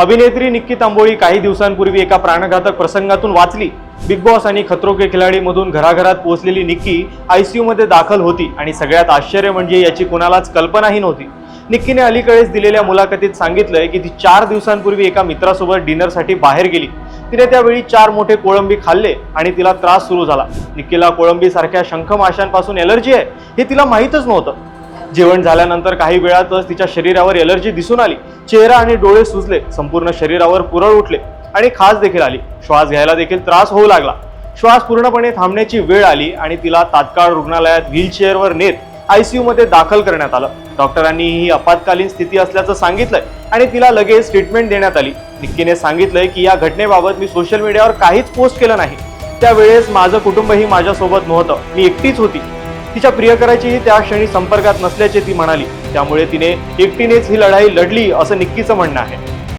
अभिनेत्री निक्की तांबोळी काही दिवसांपूर्वी एका प्राणघातक प्रसंगातून वाचली. बिग बॉस आणि खतरो के खिलाडी मधून घराघरात पोहोचलेली निक्की आयसीयू मध्ये दाखल होती आणि सगळ्यात आश्चर्य म्हणजे याची कुणालाच कल्पनाही नव्हती. निक्कीने अलीकडेच दिलेल्या मुलाखतीत सांगितलंय की ती चार दिवसांपूर्वी एका मित्रासोबत डिनरसाठी बाहेर गेली. तिने त्यावेळी चार मोठे कोळंबी खाल्ले आणि तिला त्रास सुरू झाला. निक्कीला कोळंबी सारख्या शंख माशांपासून एलर्जी आहे हे तिला माहीतच नव्हतं. जेवण झाल्यानंतर काही वेळातच तिच्या शरीरावर एलर्जी दिसून आली. चेहरा आणि डोळे सुजले. संपूर्ण शरीरावर पुरळ उठले आणि खास देखील आली. श्वास घ्यायला देखील त्रास होऊ लागला. श्वास पूर्णपणे थांबण्याची वेळ आली आणि तिला तात्काळ रुग्णालयात व्हीलचेअरवर नेत आयसीयूमध्ये दाखल करण्यात आलं. डॉक्टरांनी ही आपत्कालीन स्थिती असल्याचं सांगितलंय आणि तिला लगेच ट्रीटमेंट देण्यात आली. निक्कीने सांगितलंय की या घटनेबाबत मी सोशल मीडियावर काहीच पोस्ट केलं नाही. त्यावेळेस माझं कुटुंबही माझ्यासोबत नव्हतं. मी एकटीच होती. तिच्या प्रियकराचीही त्या क्षणी संपर्कात नसल्याचे ती म्हणाली. त्यामुळे तिने एकटीनेच ही लढाई लढली असं निक्कीचं म्हणणं आहे.